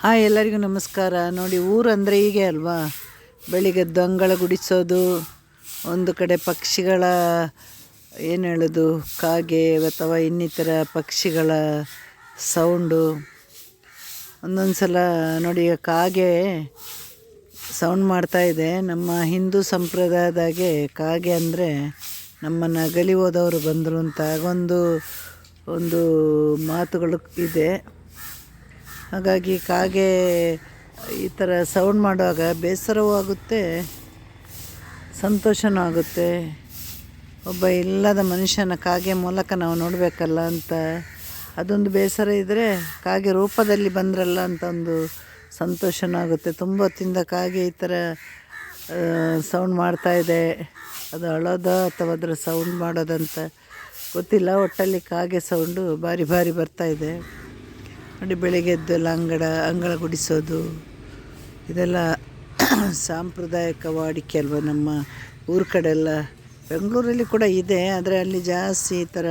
Hi, ಎಲ್ಲರಿಗೂ ನಮಸ್ಕಾರ. ನೋಡಿ ಊರಂದರೆ ಹೀಗೆ ಅಲ್ವಾ? ಬೆಳಿಗ್ಗೆ ದೊಂಗಳ ಗುಡಿಸೋದು, ಒಂದು ಕಡೆ ಪಕ್ಷಿಗಳ, ಏನು ಹೇಳೋದು, ಕಾಗೆ ಅಥವಾ ಇನ್ನಿತರ ಪಕ್ಷಿಗಳ ಸೌಂಡು. ಒಂದೊಂದು ಸಲ ನೋಡಿ ಕಾಗೆ ಸೌಂಡ್ ಮಾಡ್ತಾಯಿದೆ ನಮ್ಮ ಹಿಂದೂ ಸಂಪ್ರದಾಯದಾಗೆ ಕಾಗೆ ಅಂದರೆ ನಮ್ಮನ್ನು ಗಲಿ ಹೋದವರು ಬಂದರು ಅಂತ. ಆಗೊಂದು ಒಂದು ಮಾತುಗಳು ಇದೆ. ಹಾಗಾಗಿ ಕಾಗೆ ಈ ಥರ ಸೌಂಡ್ ಮಾಡುವಾಗ ಬೇಸರವೂ ಆಗುತ್ತೆ ಸಂತೋಷವೂ ಆಗುತ್ತೆ. ಒಬ್ಬ ಇಲ್ಲದ ಮನುಷ್ಯನ ಕಾಗೆ ಮೂಲಕ ನಾವು ನೋಡಬೇಕಲ್ಲ ಅಂತ, ಅದೊಂದು ಬೇಸರ ಇದ್ದರೆ ಕಾಗೆ ರೂಪದಲ್ಲಿ ಬಂದ್ರಲ್ಲ ಅಂತ ಒಂದು ಸಂತೋಷವೂ ಆಗುತ್ತೆ. ತುಂಬ ತಿಂದ ಕಾಗೆ ಈ ಥರ ಸೌಂಡ್ ಮಾಡ್ತಾಯಿದೆ ಅದು ಅಳೋದ ಅಥವಾ ಅದರ ಸೌಂಡ್ ಮಾಡೋದಂತ ಗೊತ್ತಿಲ್ಲ. ಒಟ್ಟಲ್ಲಿ ಕಾಗೆ ಸೌಂಡು ಭಾರಿ ಭಾರಿ ಬರ್ತಾ ಇದೆ ಬೆಳಗ್ಗೆ ಎದ್ದೆಲ್ಲ ಅಂಗಡ, ಅಂಗಳ ಗುಡಿಸೋದು. ಇದೆಲ್ಲ ಸಾಂಪ್ರದಾಯಿಕ ವಾಡಿಕೆ ಅಲ್ವ ನಮ್ಮ ಊರ ಕಡೆ ಎಲ್ಲ. ಬೆಂಗಳೂರಲ್ಲಿ ಕೂಡ ಇದೆ, ಆದರೆ ಅಲ್ಲಿ ಜಾಸ್ತಿ ಈ ಥರ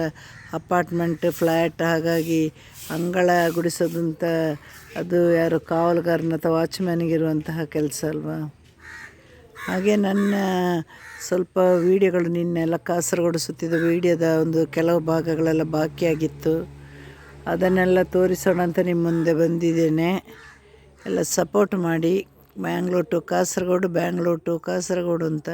ಅಪಾರ್ಟ್ಮೆಂಟ್ ಫ್ಲ್ಯಾಟ್ ಹಾಗಾಗಿ ಅಂಗಳ ಗುಡಿಸೋದಂತ ಅದು ಯಾರು ಕಾವಲುಗಾರನ ಅಥವಾ ವಾಚ್ಮ್ಯಾನಿಗಿರುವಂತಹ ಕೆಲಸ ಅಲ್ವಾ? ಹಾಗೆ ನನ್ನ ಸ್ವಲ್ಪ ವೀಡಿಯೋಗಳು ನಿನ್ನೆಲ್ಲ ಕಾಸರಗೊಡಿಸುತ್ತಿದ್ದ ಸುತ್ತಿದ ವೀಡಿಯೋದ ಒಂದು ಕೆಲವು ಭಾಗಗಳೆಲ್ಲ ಬಾಕಿಯಾಗಿತ್ತು. ಅದನ್ನೆಲ್ಲ ತೋರಿಸೋಣ ಅಂತ ನಿಮ್ಮ ಮುಂದೆ ಬಂದಿದ್ದೇನೆ. ಎಲ್ಲ ಸಪೋರ್ಟ್ ಮಾಡಿ. ಮ್ಯಾಂಗ್ಳೂರ್ ಟು ಕಾಸರಗೋಡು ಬ್ಯಾಂಗ್ಳೂರ್ ಟು ಕಾಸರಗೋಡು ಅಂತ.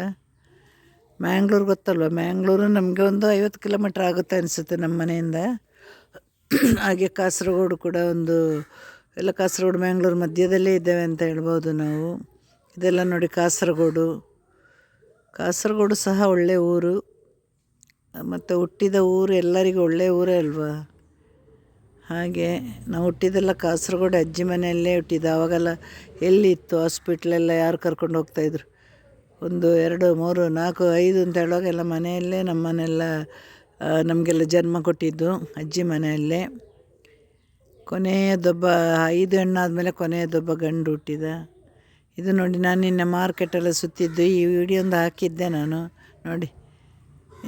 ಮ್ಯಾಂಗ್ಳೂರು ಗೊತ್ತಲ್ವ? ಮ್ಯಾಂಗ್ಳೂರು ನಮಗೆ ಒಂದು ಐವತ್ತು ಕಿಲೋಮೀಟ್ರ್ ಆಗುತ್ತೆ ಅನಿಸುತ್ತೆ ನಮ್ಮ ಮನೆಯಿಂದ. ಹಾಗೆ ಕಾಸರಗೋಡು ಕೂಡ ಒಂದು, ಎಲ್ಲ ಕಾಸರಗೋಡು ಮ್ಯಾಂಗ್ಳೂರು ಮಧ್ಯದಲ್ಲೇ ಇದ್ದೇವೆ ಅಂತ ಹೇಳ್ಬೋದು ನಾವು. ಇದೆಲ್ಲ ನೋಡಿ ಕಾಸರಗೋಡು ಕಾಸರಗೋಡು ಸಹ ಒಳ್ಳೆಯ ಊರು. ಮತ್ತು ಹುಟ್ಟಿದ ಊರು ಎಲ್ಲರಿಗೂ ಒಳ್ಳೆಯ ಊರೇ ಅಲ್ವಾ? ಹಾಗೆ ನಾವು ಹುಟ್ಟಿದ್ದೆಲ್ಲ ಕಾಸರಗೋಡು ಅಜ್ಜಿ ಮನೆಯಲ್ಲೇ ಹುಟ್ಟಿದ್ದು. ಆವಾಗೆಲ್ಲ ಎಲ್ಲಿತ್ತು? ಹಾಸ್ಪಿಟ್ಲೆಲ್ಲ ಯಾರು ಕರ್ಕೊಂಡು ಹೋಗ್ತಾಯಿದ್ರು ಒಂದು ಎರಡು ಮೂರು ನಾಲ್ಕು ಐದು ಅಂತ ಹೇಳುವಾಗ ಎಲ್ಲ ಮನೆಯಲ್ಲೇ ನಮ್ಮನೆಲ್ಲ ನಮಗೆಲ್ಲ ಜನ್ಮ ಕೊಟ್ಟಿದ್ದು ಅಜ್ಜಿ ಮನೆಯಲ್ಲೇ. ಕೊನೆಯದೊಬ್ಬ, ಐದು ಹೆಣ್ಣಾದಮೇಲೆ ಕೊನೆಯದೊಬ್ಬ ಗಂಡು ಹುಟ್ಟಿದ. ಇದು ನೋಡಿ, ನಾನು ನಿನ್ನೆ ಮಾರ್ಕೆಟೆಲ್ಲ ಸುತ್ತಿದ್ದು, ಈ ವಿಡಿಯೋ ಒಂದು ಹಾಕಿದ್ದೆ ನಾನು. ನೋಡಿ,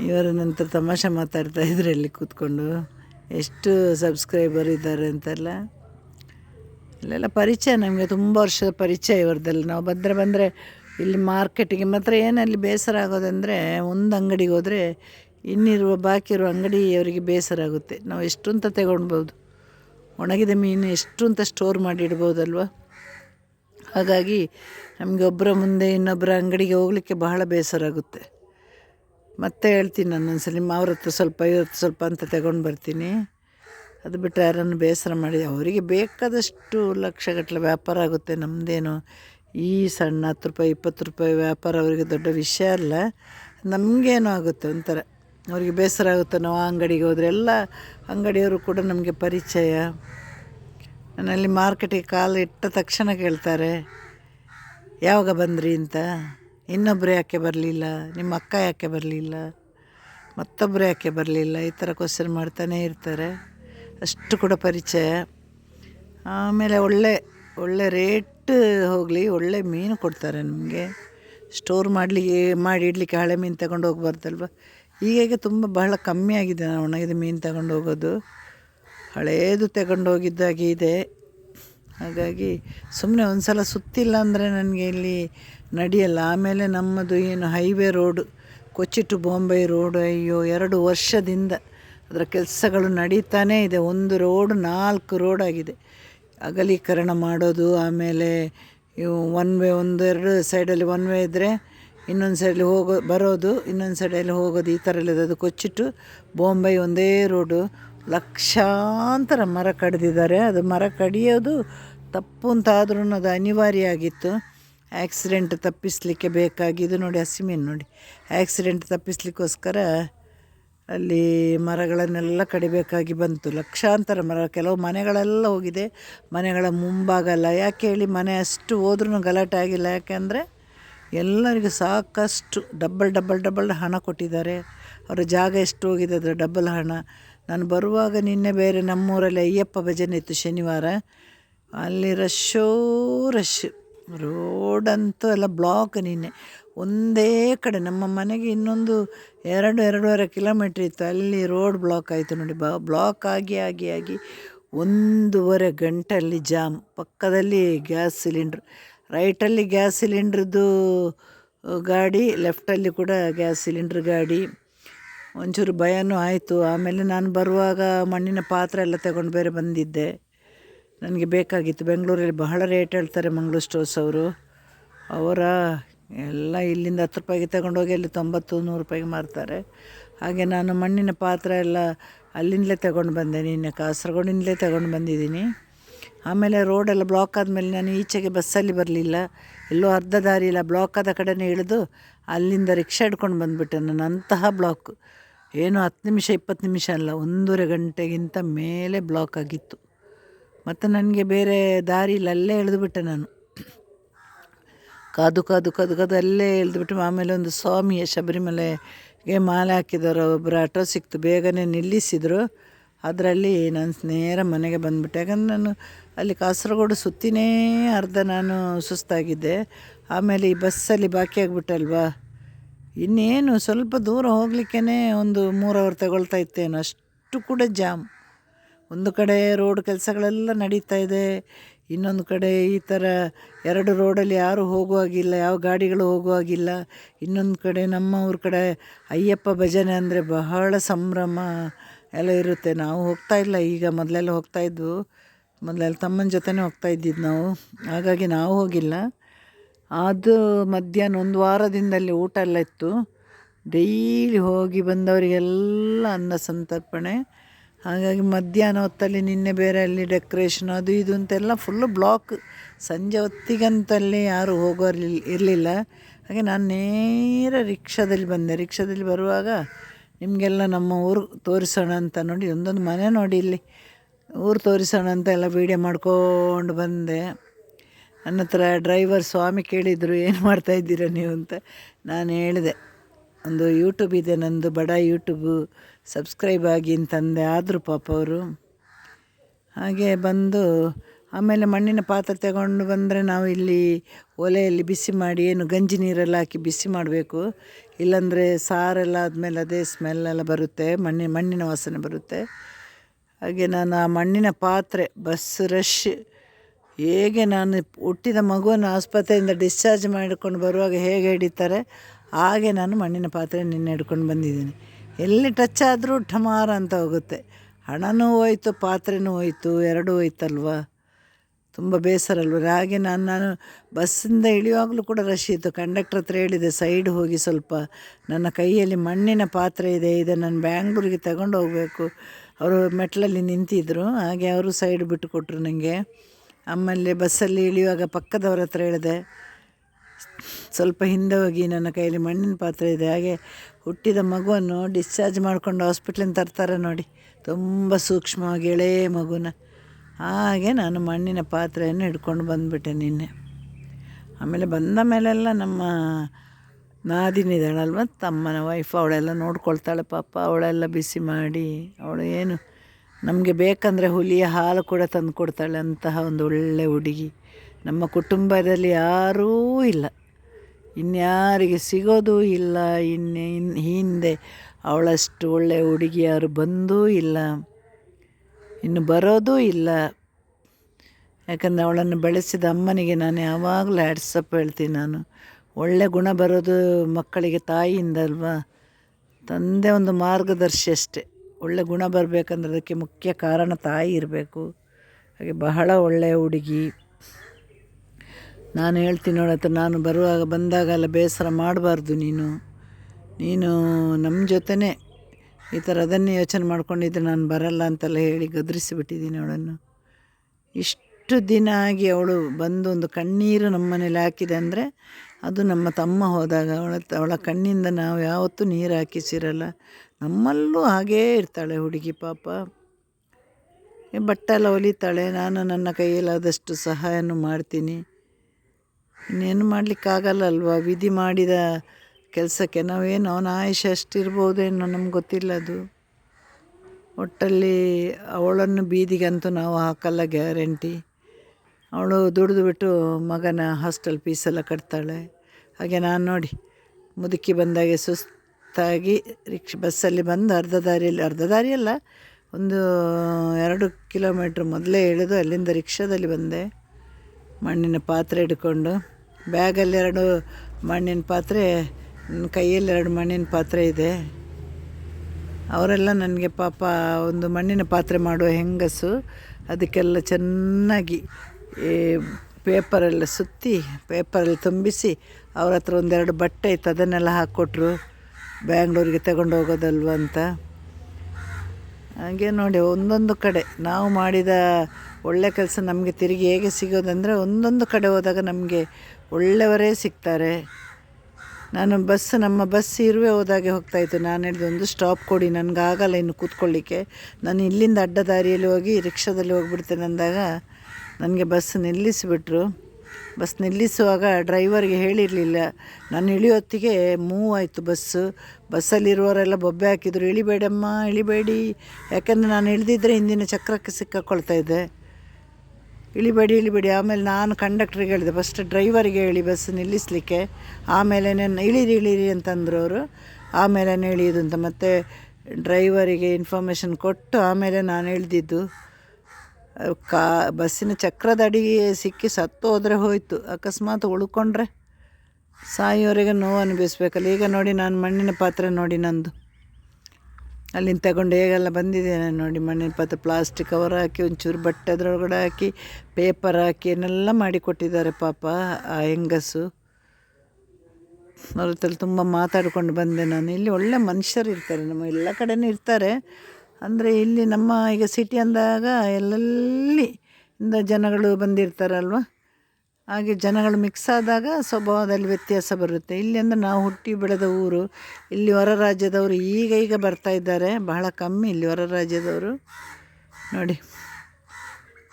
ಇವರ ನಂತರ ತಮಾಷೆ ಮಾತಾಡ್ತಾ ಇದ್ರಲ್ಲಿ ಕೂತ್ಕೊಂಡು. ಎಷ್ಟು ಸಬ್ಸ್ಕ್ರೈಬರ್ ಇದ್ದಾರೆ ಅಂತೆಲ್ಲ? ಇಲ್ಲೆಲ್ಲ ಪರಿಚಯ ನಮಗೆ, ತುಂಬ ವರ್ಷದ ಪರಿಚಯ ಇವ್ರದ್ದೆಲ್ಲ. ನಾವು ಬಂದರೆ ಬಂದರೆ ಇಲ್ಲಿ ಮಾರ್ಕೆಟಿಗೆ ಮಾತ್ರ ಏನಲ್ಲಿ ಬೇಸರ ಆಗೋದಂದರೆ ಒಂದು ಅಂಗಡಿಗೆ ಹೋದರೆ ಇನ್ನಿರುವ ಬಾಕಿ ಇರುವ ಅಂಗಡಿ ಅವರಿಗೆ ಬೇಸರ ಆಗುತ್ತೆ. ನಾವು ಎಷ್ಟು ಅಂತ ತಗೊಳ್ಬೋದು. ಒಣಗಿದ ಮೀನು ಎಷ್ಟು ಅಂತ ಸ್ಟೋರ್ ಮಾಡಿ ಇಡ್ಬೋದಲ್ವ ಹಾಗಾಗಿ ನಮಗೆ ಒಬ್ಬರ ಮುಂದೆ ಇನ್ನೊಬ್ಬರ ಅಂಗಡಿಗೆ ಹೋಗಲಿಕ್ಕೆ ಬಹಳ ಬೇಸರ ಆಗುತ್ತೆ. ಮತ್ತೆ ಹೇಳ್ತೀನಿ ನಾನು ಒಂದ್ಸಲ ನಿಮ್ಮ ಅವ್ರ ಹತ್ರ ಸ್ವಲ್ಪ, ಇವ್ರ ಸ್ವಲ್ಪ ಅಂತ ತಗೊಂಡು ಬರ್ತೀನಿ. ಅದು ಬಿಟ್ಟರೆ ಯಾರನ್ನು ಬೇಸರ ಮಾಡಿ, ಅವರಿಗೆ ಬೇಕಾದಷ್ಟು ಲಕ್ಷಗಟ್ಟಲೆ ವ್ಯಾಪಾರ ಆಗುತ್ತೆ. ನಮ್ಮದೇನು ಈ ಸಣ್ಣ ಹತ್ತು ರೂಪಾಯಿ, ಇಪ್ಪತ್ತು ರೂಪಾಯಿ ವ್ಯಾಪಾರ ಅವರಿಗೆ ದೊಡ್ಡ ವಿಷಯ ಅಲ್ಲ. ನಮಗೇನೋ ಆಗುತ್ತೆ ಒಂಥರ. ಅವರಿಗೆ ಬೇಸರ ಆಗುತ್ತೆ. ನಾವು ಆ ಅಂಗಡಿಗೆ ಹೋದರೆ ಎಲ್ಲ ಅಂಗಡಿಯವರು ಕೂಡ ನಮಗೆ ಪರಿಚಯ. ನನ್ನಲ್ಲಿ ಮಾರ್ಕೆಟಿಗೆ ಕಾಲು ಇಟ್ಟ ತಕ್ಷಣ ಕೇಳ್ತಾರೆ, ಯಾವಾಗ ಬಂದ್ರಿ ಅಂತ. ಇನ್ನೊಬ್ಬರು ಯಾಕೆ ಬರಲಿಲ್ಲ? ನಿಮ್ಮ ಅಕ್ಕ ಯಾಕೆ ಬರಲಿಲ್ಲ? ಮತ್ತೊಬ್ಬರು ಯಾಕೆ ಬರಲಿಲ್ಲ? ಈ ಥರ ಕ್ವಶನ್ ಮಾಡ್ತಾನೇ ಇರ್ತಾರೆ. ಅಷ್ಟು ಕೂಡ ಪರಿಚಯ. ಆಮೇಲೆ ಒಳ್ಳೆ ಒಳ್ಳೆ ರೇಟ್ ಹೋಗಲಿ, ಒಳ್ಳೆ ಮೀನು ಕೊಡ್ತಾರೆ ನಮಗೆ. ಸ್ಟೋರ್ ಮಾಡಲಿಕ್ಕೆ, ಮಾಡಿ ಇಡಲಿಕ್ಕೆ ಹಳೆ ಮೀನು ತಗೊಂಡು ಹೋಗ್ಬಾರ್ದಲ್ವ ಈಗೀಗ ತುಂಬ ಬಹಳ ಕಮ್ಮಿ ಆಗಿದೆ ನಾವು ಒಣಗಿದ ಮೀನು ತಗೊಂಡು ಹೋಗೋದು. ಹಳೇದು ತಗೊಂಡು ಹೋಗಿದ್ದಾಗಿ ಇದೆ. ಹಾಗಾಗಿ ಸುಮ್ಮನೆ ಒಂದು ಸಲ ಸುತ್ತಿಲ್ಲ ಅಂದರೆ ನನಗೆ ಇಲ್ಲಿ ನಡೆಯಲ್ಲ. ಆಮೇಲೆ ನಮ್ಮದು ಏನು highway road Kochi to Bombay road, ಅಯ್ಯೋ, ಎರಡು ವರ್ಷದಿಂದ ಅದರ ಕೆಲಸಗಳು ನಡೀತಾನೇ ಇದೆ. ಒಂದು ರೋಡ್, ನಾಲ್ಕು ರೋಡ್ ಆಗಿದೆ. ಅಗಲೀಕರಣ ಮಾಡೋದು, ಆಮೇಲೆ ಇವು ಒನ್ ವೇ ಒಂದು, ಎರಡು ಸೈಡಲ್ಲಿ ಒನ್ ವೇ ಇದ್ದರೆ ಇನ್ನೊಂದು ಸೈಡಲ್ಲಿ ಹೋಗೋ, ಬರೋದು, ಇನ್ನೊಂದು ಸೈಡಲ್ಲಿ ಹೋಗೋದು, ಈ ಥರ ಎಲ್ಲ ಅದು ಕೊಚ್ಚಿಟ್ಟು ಬಾಂಬೆ ಒಂದೇ ರೋಡು, ಲಕ್ಷಾಂತರ ಮರ ಕಡಿದಿದ್ದಾರೆ. ಅದು ಮರ ಕಡಿಯೋದು ತಪ್ಪು ಅಂತಾದ್ರೂ ಅದು ಅನಿವಾರ್ಯ ಆಗಿತ್ತು. ಆ್ಯಕ್ಸಿಡೆಂಟ್ ತಪ್ಪಿಸಲಿಕ್ಕೆ ಬೇಕಾಗಿದ್ದು ನೋಡಿ ಹಸಿಮೀನು ನೋಡಿ. ಆ್ಯಕ್ಸಿಡೆಂಟ್ ತಪ್ಪಿಸ್ಲಿಕ್ಕೋಸ್ಕರ ಅಲ್ಲಿ ಮರಗಳನ್ನೆಲ್ಲ ಕಡಿಬೇಕಾಗಿ ಬಂತು. ಲಕ್ಷಾಂತರ ಮರ, ಕೆಲವು ಮನೆಗಳೆಲ್ಲ ಹೋಗಿದೆ. ಮನೆಗಳ ಮುಂಭಾಗಲ್ಲ. ಯಾಕೆ ಹೇಳಿ ಮನೆ ಅಷ್ಟು ಹೋದ್ರೂ ಗಲಾಟೆ ಆಗಿಲ್ಲ. ಯಾಕೆಂದರೆ ಎಲ್ಲರಿಗೂ ಸಾಕಷ್ಟು ಡಬ್ಬಲ್ ಡಬ್ಬಲ್ ಡಬ್ಬಲ್ ಹಣ ಕೊಟ್ಟಿದ್ದಾರೆ. ಅವರ ಜಾಗ ಎಷ್ಟು ಹೋಗಿದೆ ಅದರ ಡಬ್ಬಲ್ ಹಣ. ನಾನು ಬರುವಾಗ ನಿನ್ನೆ ಬೇರೆ ನಮ್ಮೂರಲ್ಲಿ ಅಯ್ಯಪ್ಪ ಭಜನೆ ಇತ್ತು ಶನಿವಾರ. ಅಲ್ಲಿ ರಶ್ಶೋ ರಶ್ ರೋಡಂತೂ ಎಲ್ಲ ಬ್ಲಾಕ್ ನಿನ್ನೆ. ಒಂದೇ ಕಡೆ ನಮ್ಮ ಮನೆಗೆ ಇನ್ನೊಂದು ಎರಡು, ಎರಡೂವರೆ ಕಿಲೋಮೀಟ್ರ್ ಇತ್ತು. ಅಲ್ಲಿ ರೋಡ್ ಬ್ಲಾಕ್ ಆಯಿತು ನೋಡಿ. ಬ, ಬ್ಲಾಕ್ ಆಗಿ ಆಗಿ ಆಗಿ ಒಂದೂವರೆ ಗಂಟೆಯಲ್ಲಿ ಜಾಮ್. ಪಕ್ಕದಲ್ಲಿ ಗ್ಯಾಸ್ ಸಿಲಿಂಡ್ರ್, ರೈಟಲ್ಲಿ ಗ್ಯಾಸ್ ಸಿಲಿಂಡ್ರದ್ದು ಗಾಡಿ, ಲೆಫ್ಟಲ್ಲಿ ಕೂಡ ಗ್ಯಾಸ್ ಸಿಲಿಂಡ್ರ್ ಗಾಡಿ. ಒಂಚೂರು ಭಯನೂ ಆಯಿತು. ಆಮೇಲೆ ನಾನು ಬರುವಾಗ ಮಣ್ಣಿನ ಪಾತ್ರೆ ಎಲ್ಲ ತಗೊಂಡು ಬೇರೆ ಬಂದಿದ್ದೆ. ನನಗೆ ಬೇಕಾಗಿತ್ತು. ಬೆಂಗಳೂರಲ್ಲಿ ಬಹಳ ರೇಟ್ ಹೇಳ್ತಾರೆ ಮಂಗಳೂರು ಸ್ಟೋರ್ಸ್ ಅವರು. ಅವರ ಎಲ್ಲ ಇಲ್ಲಿಂದ ಹತ್ತು ರೂಪಾಯಿಗೆ ತಗೊಂಡೋಗಿ ಅಲ್ಲಿ ತೊಂಬತ್ತು, ನೂರು ರೂಪಾಯಿಗೆ ಮಾರ್ತಾರೆ. ಹಾಗೆ ನಾನು ಮಣ್ಣಿನ ಪಾತ್ರೆ ಎಲ್ಲ ಅಲ್ಲಿಂದಲೇ ತಗೊಂಡು ಬಂದೆ. ನಿನ್ನೆ ಕಾಸರಗೋಡಿಂದಲೇ ತಗೊಂಡು ಬಂದಿದ್ದೀನಿ. ಆಮೇಲೆ ರೋಡೆಲ್ಲ ಬ್ಲಾಕ್ ಆದಮೇಲೆ ನಾನು ಈಚೆಗೆ ಬಸ್ಸಲ್ಲಿ ಬರಲಿಲ್ಲ. ಎಲ್ಲೋ ಅರ್ಧ ದಾರಿ ಇಲ್ಲ ಬ್ಲಾಕ್ ಆದ ಕಡೆನೇ ಇಳಿದು ಅಲ್ಲಿಂದ ರಿಕ್ಷಾ ಹಿಡ್ಕೊಂಡು ಬಂದುಬಿಟ್ಟೆ ನಾನು. ಅಂತಹ ಬ್ಲಾಕ್ ಏನು ಹತ್ತು ನಿಮಿಷ, ಇಪ್ಪತ್ತು ನಿಮಿಷ ಅಲ್ಲ, ಒಂದೂವರೆ ಗಂಟೆಗಿಂತ ಮೇಲೆ ಬ್ಲಾಕ್ ಆಗಿತ್ತು. ಮತ್ತು ನನಗೆ ಬೇರೆ ದಾರಿ ಅಲ್ಲೇ ಇಳಿದುಬಿಟ್ಟೆ ನಾನು. ಕಾದು ಕಾದು ಕಾದು ಕದು ಅಲ್ಲೇ ಇಳಿದುಬಿಟ್ಟು ಆಮೇಲೆ ಒಂದು ಸ್ವಾಮಿಯ ಶಬರಿಮಲೆಗೆ ಮಾಲೆ ಹಾಕಿದವರು ಒಬ್ಬರು ಆಟೋ ಸಿಕ್ತು. ಬೇಗನೆ ನಿಲ್ಲಿಸಿದರು. ಅದರಲ್ಲಿ ನಾನು ನೇರ ಮನೆಗೆ ಬಂದುಬಿಟ್ಟೆ. ಯಾಕಂದರೆ ನಾನು ಅಲ್ಲಿ ಕಾಸರಗೋಡು ಸುತ್ತಿನೇ ಅರ್ಧ ನಾನು ಸುಸ್ತಾಗಿದ್ದೆ. ಆಮೇಲೆ ಈ ಬಸ್ಸಲ್ಲಿ ಬಾಕಿ ಆಗಿಬಿಟ್ಟಲ್ವಾ? ಇನ್ನೇನು ಸ್ವಲ್ಪ ದೂರ ಹೋಗಲಿಕ್ಕೇ ಒಂದು ಮೂರು ಅವರ್ ತಗೊಳ್ತಾ ಇತ್ತೇನು. ಅಷ್ಟು ಕೂಡ ಜಾಮ್. ಒಂದು ಕಡೆ ರೋಡ್ ಕೆಲಸಗಳೆಲ್ಲ ನಡೀತಾ ಇದೆ, ಇನ್ನೊಂದು ಕಡೆ ಈ ಥರ ಎರಡು ರೋಡಲ್ಲಿ ಯಾರೂ ಹೋಗುವಾಗಿಲ್ಲ, ಯಾವ ಗಾಡಿಗಳು ಹೋಗುವಾಗಿಲ್ಲ, ಇನ್ನೊಂದು ಕಡೆ ನಮ್ಮ ಊರ ಕಡೆ ಅಯ್ಯಪ್ಪ ಭಜನೆ ಅಂದರೆ ಬಹಳ ಸಂಭ್ರಮ ಎಲ್ಲ ಇರುತ್ತೆ. ನಾವು ಹೋಗ್ತಾ ಇಲ್ಲ, ಈಗ ಮೊದಲೆಲ್ಲ ಹೋಗ್ತಾ ಇದ್ವು, ಮೊದಲೆಲ್ಲ ತಮ್ಮನ ಜೊತೆನೇ ಹೋಗ್ತಾ ಇದ್ದಿದ್ದು ನಾವು, ಹಾಗಾಗಿ ನಾವು ಹೋಗಿಲ್ಲ. ಅದು ಮಧ್ಯಾಹ್ನ ಒಂದು ವಾರದಿಂದಲ್ಲಿ ಊಟ ಎಲ್ಲ ಇತ್ತು. ಡೈಲಿ ಹೋಗಿ ಬಂದವರಿಗೆಲ್ಲ ಅನ್ನ ಸಂತರ್ಪಣೆ ಹಾಗಾಗಿ ಮಧ್ಯಾಹ್ನ ಹೊತ್ತಲ್ಲಿ ನಿನ್ನೆ ಬೇರೆ ಅಲ್ಲಿ ಡೆಕೋರೇಷನ್ ಅದು ಇದು ಅಂತೆಲ್ಲ ಫುಲ್ಲು ಬ್ಲಾಕ್ ಸಂಜೆ ಹೊತ್ತಿಗಂತಲ್ಲಿ ಯಾರು ಹೋಗೋರು ಇರಲಿಲ್ಲ. ಹಾಗೆ ನಾನು ನೇರ ರಿಕ್ಷಾದಲ್ಲಿ ಬಂದೆ. ರಿಕ್ಷಾದಲ್ಲಿ ಬರುವಾಗ ನಿಮಗೆಲ್ಲ ನಮ್ಮ ಊರು ತೋರಿಸೋಣ ಅಂತ ನೋಡಿ, ಒಂದೊಂದು ಮನೆ ನೋಡಿ ಇಲ್ಲಿ. ಊರು ತೋರಿಸೋಣ ಅಂತ ಎಲ್ಲ ವೀಡಿಯೋ ಮಾಡ್ಕೊಂಡು ಬಂದೆ. ನನ್ನ ಹತ್ರ ಡ್ರೈವರ್ ಸ್ವಾಮಿ ಕೇಳಿದರು, ಏನು ಮಾಡ್ತಾಯಿದ್ದೀರ ನೀವು? ಅಂತ ನಾನು ಹೇಳಿದೆ. ಒಂದು ಯೂಟ್ಯೂಬ್ ಇದೆ ನಂದು, ಬಡ ಯೂಟ್ಯೂಬು ಸಬ್ಸ್ಕ್ರೈಬ್ ಆಗಿ ಅಂತಂದೆ. ಆದರೂ ಪಾಪ ಅವರು. ಹಾಗೆ ಬಂದು ಆಮೇಲೆ ಮಣ್ಣಿನ ಪಾತ್ರೆ ತಗೊಂಡು ಬಂದರೆ ನಾವು ಇಲ್ಲಿ ಒಲೆಯಲ್ಲಿ ಬಿಸಿ ಮಾಡಿ ಏನು ಗಂಜಿ ನೀರೆಲ್ಲ ಹಾಕಿ ಬಿಸಿ ಮಾಡಬೇಕು. ಇಲ್ಲಾಂದರೆ ಸಾರೆಲ್ಲ ಆದಮೇಲೆ ಅದೇ ಸ್ಮೆಲ್ಲೆಲ್ಲ ಬರುತ್ತೆ. ಮಣ್ಣಿನ ಮಣ್ಣಿನ ವಾಸನೆ ಬರುತ್ತೆ. ಹಾಗೆ ನಾನು ಆ ಮಣ್ಣಿನ ಪಾತ್ರೆ ಬಸ್ ರಶ್ ಹೇಗೆ ನಾನು ಹುಟ್ಟಿದ ಮಗುವನ್ನು ಆಸ್ಪತ್ರೆಯಿಂದ ಡಿಸ್ಚಾರ್ಜ್ ಮಾಡಿಕೊಂಡು ಬರುವಾಗ ಹೇಗೆ ಹಿಡಿತಾರೆ, ಹಾಗೆ ನಾನು ಮಣ್ಣಿನ ಪಾತ್ರೆ ನಿನ್ನೆ ಹಿಡ್ಕೊಂಡು ಬಂದಿದ್ದೀನಿ. ಎಲ್ಲಿ ಟಚ್ ಆದರೂ ಠಮಾರ ಅಂತ ಹೋಗುತ್ತೆ. ಹಣನೂ ಹೋಯ್ತು, ಪಾತ್ರೆನೂ ಹೋಯ್ತು, ಎರಡೂ ಹೋಯ್ತಲ್ವ? ತುಂಬ ಬೇಸರ ಅಲ್ವ? ಹಾಗೆ ನಾನು ನಾನು ಬಸ್ಸಿಂದ ಇಳಿಯುವಾಗಲೂ ಕೂಡ ರಶ್ ಇತ್ತು. ಕಂಡಕ್ಟರ್ ಹತ್ರ ಹೇಳಿದೆ, ಸೈಡ್ ಹೋಗಿ ಸ್ವಲ್ಪ. ನನ್ನ ಕೈಯಲ್ಲಿ ಮಣ್ಣಿನ ಪಾತ್ರೆ ಇದೆ ಇದೆ ನಾನು ಬ್ಯಾಂಗ್ಳೂರಿಗೆ ತಗೊಂಡು ಹೋಗಬೇಕು. ಅವರು ಮೆಟ್ಲಲ್ಲಿ ನಿಂತಿದ್ದರು ಹಾಗೆ ಅವರು ಸೈಡ್ ಬಿಟ್ಟು ಕೊಟ್ಟರು ನನಗೆ ಆಮೇಲೆ ಬಸ್ಸಲ್ಲಿ ಇಳಿಯುವಾಗ ಪಕ್ಕದವ್ರ ಹತ್ರ ಹೇಳಿದೆ, ಸ್ವಲ್ಪ ಹಿಂದೆ ಹೋಗಿ, ನನ್ನ ಕೈಯಲ್ಲಿ ಮಣ್ಣಿನ ಪಾತ್ರೆ ಇದೆ. ಹಾಗೆ ಹುಟ್ಟಿದ ಮಗುವನ್ನು ಡಿಸ್ಚಾರ್ಜ್ ಮಾಡಿಕೊಂಡು ಹಾಸ್ಪಿಟ್ಲಿಂದ ತರ್ತಾರೆ ನೋಡಿ. ತುಂಬ ಸೂಕ್ಷ್ಮವಾಗಿ ಎಳೇ ಮಗುನ. ಹಾಗೆ ನಾನು ಮಣ್ಣಿನ ಪಾತ್ರೆಯನ್ನು ಹಿಡ್ಕೊಂಡು ಬಂದುಬಿಟ್ಟೆ ನಿನ್ನೆ. ಆಮೇಲೆ ಬಂದ ಮೇಲೆಲ್ಲ ನಮ್ಮ ನಾದಿನಿದ್ದಾಳಲ್ವ ತಮ್ಮನ ವೈಫ್ ಅವಳೆಲ್ಲ ನೋಡ್ಕೊಳ್ತಾಳೆ ಪಾಪ. ಅವಳೆಲ್ಲ ಬಿಸಿ ಮಾಡಿ, ಅವಳು ಏನು, ನಮಗೆ ಬೇಕಂದರೆ ಹುಲಿಯ ಹಾಲು ಕೂಡ ತಂದು ಕೊಡ್ತಾಳೆ ಅಂತಹ ಒಂದು ಒಳ್ಳೆ ಹುಡುಗಿ. ನಮ್ಮ ಕುಟುಂಬದಲ್ಲಿ ಯಾರೂ ಇಲ್ಲ. ಇನ್ಯಾರಿಗೆ ಸಿಗೋದೂ ಇಲ್ಲ ಇನ್ನು ಹಿಂದೆ ಅವಳಷ್ಟು ಒಳ್ಳೆಯ ಹುಡುಗಿಯಾರು ಬಂದೂ ಇಲ್ಲ, ಇನ್ನು ಬರೋದೂ ಇಲ್ಲ. ಯಾಕಂದರೆ ಅವಳನ್ನು ಬೆಳೆಸಿದ ಅಮ್ಮನಿಗೆ ನಾನು ಯಾವಾಗಲೂ ಹ್ಯಾಟ್ಸಪ್ ಹೇಳ್ತೀನಿ ನಾನು. ಒಳ್ಳೆ ಗುಣ ಬರೋದು ಮಕ್ಕಳಿಗೆ ತಾಯಿಯಿಂದಲ್ವಾ ತಂದೆ ಒಂದು ಮಾರ್ಗದರ್ಶಿ ಅಷ್ಟೆ. ಒಳ್ಳೆ ಗುಣ ಬರಬೇಕಂದ್ರೆ ಅದಕ್ಕೆ ಮುಖ್ಯ ಕಾರಣ ತಾಯಿ ಇರಬೇಕು. ಹಾಗೆ ಬಹಳ ಒಳ್ಳೆಯ ಹುಡುಗಿ. ನಾನು ಹೇಳ್ತೀನಿ ನೋಡತ್ರ ನಾನು ಬರುವಾಗ ಬಂದಾಗೆಲ್ಲ ಬೇಸರ ಮಾಡಬಾರ್ದು ನೀನು. ನೀನು ನಮ್ಮ ಜೊತೆನೇ ಈ ಥರ ಅದನ್ನೇ ಯೋಚನೆ ಮಾಡ್ಕೊಂಡಿದ್ರೆ ನಾನು ಬರಲ್ಲ ಅಂತೆಲ್ಲ ಹೇಳಿ ಗದರಿಸಿಬಿಟ್ಟಿದ್ದೀನಿ ಅವಳನ್ನು. ಇಷ್ಟು ದಿನ ಆಗಿ ಅವಳು ಬಂದು ಒಂದು ಕಣ್ಣೀರು ನಮ್ಮ ಮನೇಲಿ ಹಾಕಿದೆ ಅಂದರೆ ಅದು ನಮ್ಮ ತಮ್ಮ ಹೋದಾಗ ಅವಳ ಅವಳ ಕಣ್ಣಿಂದ ನಾವು ಯಾವತ್ತೂ ನೀರು ಹಾಕಿಸಿರಲ್ಲ. ನಮ್ಮಲ್ಲೂ ಹಾಗೇ ಇರ್ತಾಳೆ ಹುಡುಗಿ ಪಾಪ. ಬಟ್ಟೆಲ್ಲ ಹೊಲಿತಾಳೆ ನಾನು ನನ್ನ ಕೈಯಲ್ಲಾದಷ್ಟು ಸಹಾಯನೂ ಮಾಡ್ತೀನಿ. ಇನ್ನೇನು ಮಾಡಲಿಕ್ಕಾಗಲ್ಲ ಅಲ್ವಾ ವಿಧಿ ಮಾಡಿದ ಕೆಲಸಕ್ಕೆ ನಾವೇನು ಅವನ ಆಯುಷ್ಯ ಅಷ್ಟಿರ್ಬೋದೇನೋ ನಮ್ಗೆ ಗೊತ್ತಿಲ್ಲ ಅದು. ಒಟ್ಟಲ್ಲಿ ಅವಳನ್ನು ಬೀದಿಗಂತೂ ನಾವು ಹಾಕಲ್ಲ ಗ್ಯಾರಂಟಿ. ಅವಳು ದುಡಿದು ಬಿಟ್ಟು ಮಗನ ಹಾಸ್ಟೆಲ್ ಫೀಸೆಲ್ಲ ಕಟ್ತಾಳೆ. ಹಾಗೆ ನಾನು ನೋಡಿ, ಮುದುಕಿ ಬಂದಾಗೆ ಸುಸ್ತಾಗಿ ರಿಕ್ಷ, ಬಸ್ಸಲ್ಲಿ ಬಂದು ಅರ್ಧ ದಾರಿಯಲ್ಲಿ, ಅರ್ಧ ದಾರಿಯಲ್ಲ, ಒಂದು ಎರಡು ಕಿಲೋಮೀಟ್ರ್ ಮೊದಲೇ ಇಳಿದು ಅಲ್ಲಿಂದ ರಿಕ್ಷಾದಲ್ಲಿ ಬಂದೆ. ಮಣ್ಣಿನ ಪಾತ್ರೆ ಹಿಡ್ಕೊಂಡು. ಬ್ಯಾಗಲ್ಲಿ ಎರಡು ಮಣ್ಣಿನ ಪಾತ್ರೆ, ನನ್ನ ಕೈಯಲ್ಲಿ ಎರಡು ಮಣ್ಣಿನ ಪಾತ್ರೆ ಇದೆ. ಅವರೆಲ್ಲ ನನಗೆ ಪಾಪ ಒಂದು ಮಣ್ಣಿನ ಪಾತ್ರೆ ಮಾಡುವ ಹೆಂಗಸು, ಅದಕ್ಕೆಲ್ಲ ಚೆನ್ನಾಗಿ ಈ ಪೇಪರೆಲ್ಲ ಸುತ್ತಿ, ಪೇಪರಲ್ಲಿ ತುಂಬಿಸಿ, ಅವ್ರ ಹತ್ರ ಒಂದೆರಡು ಬಟ್ಟೆ ಇತ್ತು, ಅದನ್ನೆಲ್ಲ ಹಾಕ್ಕೊಟ್ರು. ಬ್ಯಾಂಗ್ಳೂರಿಗೆ ತಗೊಂಡು ಹೋಗೋದಲ್ವ ಅಂತ. ಹಾಗೆ ನೋಡಿ, ಒಂದೊಂದು ಕಡೆ ನಾವು ಮಾಡಿದ ಒಳ್ಳೆ ಕೆಲಸ ನಮಗೆ ತಿರುಗಿ ಹೇಗೆ ಸಿಗೋದಂದರೆ ಒಂದೊಂದು ಕಡೆ ಹೋದಾಗ ನಮಗೆ ಒಳ್ಳೆಯವರೇ ಸಿಗ್ತಾರೆ. ನಾನು ಬಸ್, ನಮ್ಮ ಬಸ್ ಇರುವೆ ಹೋದಾಗೆ ಹೋಗ್ತಾಯಿತ್ತು ನಾನು ಹೇಳಿದೆ, ಒಂದು ಸ್ಟಾಪ್ ಕೊಡಿ, ನನಗಾಗಲ್ಲ ಇನ್ನು ಕೂತ್ಕೊಳ್ಳಿಕ್ಕೆ. ನಾನು ಇಲ್ಲಿಂದ ಅಡ್ಡ ದಾರಿಯಲ್ಲಿ ಹೋಗಿ ರಿಕ್ಷಾದಲ್ಲಿ ಹೋಗ್ಬಿಡ್ತೇನೆ ಅಂದಾಗ ನನಗೆ ಬಸ್ ನಿಲ್ಲಿಸಿಬಿಟ್ರು. ಬಸ್ ನಿಲ್ಲಿಸುವಾಗ ಡ್ರೈವರ್ಗೆ ಹೇಳಿರಲಿಲ್ಲ. ನಾನು ಇಳಿಯೋತ್ತಿಗೆ ಮೂವ್ ಆಯಿತು ಬಸ್ಸು ಬಸ್ಸಲ್ಲಿರುವವರೆಲ್ಲ ಬೊಬ್ಬೆ ಹಾಕಿದ್ರು. ಇಳಿಬೇಡಮ್ಮ, ಇಳಿಬೇಡಿ. ಯಾಕೆಂದರೆ ನಾನು ಇಳಿದಿದ್ದರೆ ಹಿಂದಿನ ಚಕ್ರಕ್ಕೆ ಸಿಕ್ಕಾಕೊಳ್ತಾ ಇದ್ದೆ. ಇಳಿಬೇಡಿ ಇಳಿಬೇಡಿ ಆಮೇಲೆ ನಾನು ಕಂಡಕ್ಟ್ರಿಗೆ ಹೇಳಿದೆ ಫಸ್ಟ್ ಡ್ರೈವರಿಗೆ ಹೇಳಿ ಬಸ್ ನಿಲ್ಲಿಸಲಿಕ್ಕೆ. ಆಮೇಲೆ ಇಳಿರಿ ಇಳಿರಿ ಅಂತಂದರು ಅವರು. ಆಮೇಲೆ ಇಳಿಯೋದು ಅಂತ. ಮತ್ತು ಡ್ರೈವರಿಗೆ ಇನ್ಫಾರ್ಮೇಷನ್ ಕೊಟ್ಟು ಆಮೇಲೆ ನಾನು ಇಳಿದಿದ್ದು ಕಾ, ಬಸ್ಸಿನ ಚಕ್ರದ ಅಡಿಗೆ ಸಿಕ್ಕಿ ಸತ್ತು ಹೋದರೆ ಹೋಯಿತು. ಅಕಸ್ಮಾತ್ ಉಳ್ಕೊಂಡ್ರೆ ಸಾಯೋರಿಗೆ ನೋವು ಅನುಭವಿಸ್ಬೇಕಲ್ಲ. ಈಗ ನೋಡಿ, ನಾನು ಮಣ್ಣಿನ ಪಾತ್ರೆ ನೋಡಿ ನಂದು. ಅಲ್ಲಿಂದ ತಗೊಂಡು ಹೇಗೆಲ್ಲ ಬಂದಿದ್ದೇನೆ ನೋಡಿ ಮನೆ ಪಾತ್ರೆ ಪ್ಲಾಸ್ಟಿಕ್ ಕವರ್ ಹಾಕಿ, ಒಂಚೂರು ಬಟ್ಟೆ ಅದರೊಳಗಡೆ ಹಾಕಿ ಪೇಪರ್ ಹಾಕಿ, ಏನೆಲ್ಲ ಮಾಡಿಕೊಟ್ಟಿದ್ದಾರೆ ಪಾಪ ಆ ಹೆಂಗಸು. ಅವ್ರ ತುಂಬ ಮಾತಾಡಿಕೊಂಡು ಬಂದೆ ನಾನು. ಇಲ್ಲಿ ಒಳ್ಳೆ ಮನುಷ್ಯರು ಇರ್ತಾರೆ, ನಮ್ಮ ಎಲ್ಲ ಕಡೆನೂ ಇರ್ತಾರೆ. ಅಂದರೆ ಇಲ್ಲಿ ನಮ್ಮ ಈಗ ಸಿಟಿ ಅಂದಾಗ ಎಲ್ಲೆಲ್ಲಿ ಇಂದ ಜನಗಳು ಬಂದಿರ್ತಾರಲ್ವ? ಹಾಗೆ ಜನಗಳು ಮಿಕ್ಸ್ ಆದಾಗ ಸ್ವಭಾವದಲ್ಲಿ ವ್ಯತ್ಯಾಸ ಬರುತ್ತೆ. ಇಲ್ಲಿ ಅಂದರೆ ನಾವು ಹುಟ್ಟಿ ಬೆಳೆದ ಊರು, ಇಲ್ಲಿ ಹೊರ ರಾಜ್ಯದವರು ಈಗ ಈಗ ಬರ್ತಾ ಇದ್ದಾರೆ. ಬಹಳ ಕಮ್ಮಿ ಇಲ್ಲಿ ಹೊರ ರಾಜ್ಯದವರು. ನೋಡಿ,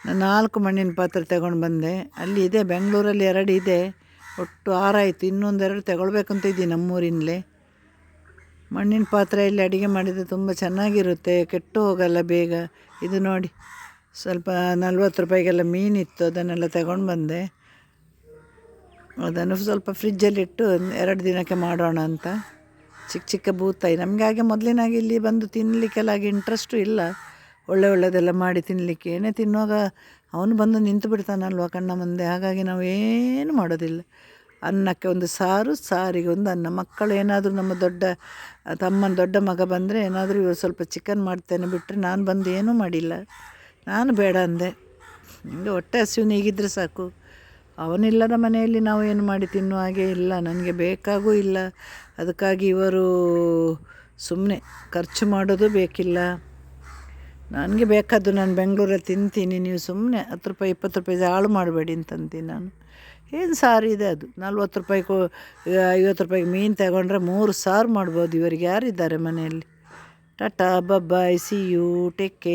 ನಾನು ನಾಲ್ಕು ಮಣ್ಣಿನ ಪಾತ್ರೆ ತಗೊಂಡು ಬಂದೆ. ಅಲ್ಲಿ ಇದೆ, ಬೆಂಗಳೂರಲ್ಲಿ ಎರಡು ಇದೆ. ಒಟ್ಟು ಆರಾಯಿತು. ಇನ್ನೊಂದೆರಡು ತಗೊಳ್ಬೇಕಂತ ಇದ್ದೀನಿ ನಮ್ಮೂರಿನಲ್ಲೇ ಮಣ್ಣಿನ ಪಾತ್ರೆಯಲ್ಲಿ ಅಡುಗೆ ಮಾಡಿದರೆ ತುಂಬ ಚೆನ್ನಾಗಿರುತ್ತೆ. ಕೆಟ್ಟು ಹೋಗಲ್ಲ ಬೇಗ. ಇದು ನೋಡಿ, ಸ್ವಲ್ಪ ನಲ್ವತ್ತು ರೂಪಾಯಿಗೆಲ್ಲ ಮೀನಿತ್ತು. ಅದನ್ನೆಲ್ಲ ತಗೊಂಡು ಬಂದೆ. ಅದನ್ನು ಸ್ವಲ್ಪ ಫ್ರಿಜ್ಜಲ್ಲಿಟ್ಟು ಎರಡು ದಿನಕ್ಕೆ ಮಾಡೋಣ ಅಂತ. ಚಿಕ್ಕ ಚಿಕ್ಕ ಬೂತಾಯಿ ನಮಗೆ ಹಾಗೆ ಮೊದಲಿನಾಗೆ ಇಲ್ಲಿ ಬಂದು ತಿನ್ನಲಿಕ್ಕೆಲ್ಲ ಹಾಗೆ ಇಂಟ್ರೆಸ್ಟು ಇಲ್ಲ. ಒಳ್ಳೆ ಒಳ್ಳೆಯದೆಲ್ಲ ಮಾಡಿ ತಿನ್ನಲಿಕ್ಕೆ ಏನೇ ತಿನ್ನುವಾಗ ಅವನು ಬಂದು ನಿಂತು ಬಿಡ್ತಾನಲ್ವ ಕಣ್ಣ ಮುಂದೆ. ಹಾಗಾಗಿ ನಾವು ಏನು ಮಾಡೋದಿಲ್ಲ. ಅನ್ನಕ್ಕೆ ಒಂದು ಸಾರು, ಸಾರಿಗೆ ಒಂದು ಅನ್ನ. ಮಕ್ಕಳು ಏನಾದರೂ ನಮ್ಮ ದೊಡ್ಡ, ತಮ್ಮನ ದೊಡ್ಡ ಮಗ ಬಂದರೆ ಏನಾದರೂ ಇವರು ಸ್ವಲ್ಪ ಚಿಕನ್ ಮಾಡ್ತೇನೆ ಬಿಟ್ಟರೆ ನಾನು ಬಂದು ಏನೂ ಮಾಡಿಲ್ಲ. ನಾನು ಬೇಡ ಅಂದೆ. ಹೊಟ್ಟೆ ಹಸಿವು ಈಗಿದ್ದರೆ ಸಾಕು. ಅವನಿಲ್ಲದ ಮನೆಯಲ್ಲಿ ನಾವು ಏನು ಮಾಡಿ ತಿನ್ನುವ ಹಾಗೆ ಇಲ್ಲ, ನನಗೆ ಬೇಕಾಗೂ ಇಲ್ಲ. ಅದಕ್ಕಾಗಿ ಇವರು ಸುಮ್ಮನೆ ಖರ್ಚು ಮಾಡೋದು ಬೇಕಿಲ್ಲ. ನನಗೆ ಬೇಕಾದ್ದು ನಾನು ಬೆಂಗಳೂರಲ್ಲಿ ತಿಂತೀನಿ, ನೀವು ಸುಮ್ಮನೆ ಹತ್ತು ರೂಪಾಯಿ, ಇಪ್ಪತ್ತು ರೂಪಾಯಿ ಹಾಳು ಮಾಡಬೇಡಿ ಅಂತಂತೀನಿ ನಾನು. ಏನು ಸಾರು ಇದೆ ಅದು. ನಲ್ವತ್ತು ರೂಪಾಯಿ ಕೋ, ಐವತ್ತು ರೂಪಾಯಿಗೆ ಮೀನು ತಗೊಂಡ್ರೆ ಮೂರು ಸಾರು ಮಾಡ್ಬೋದು. ಇವರಿಗೆ ಯಾರಿದ್ದಾರೆ ಮನೆಯಲ್ಲಿ? Tata bye bye see you, take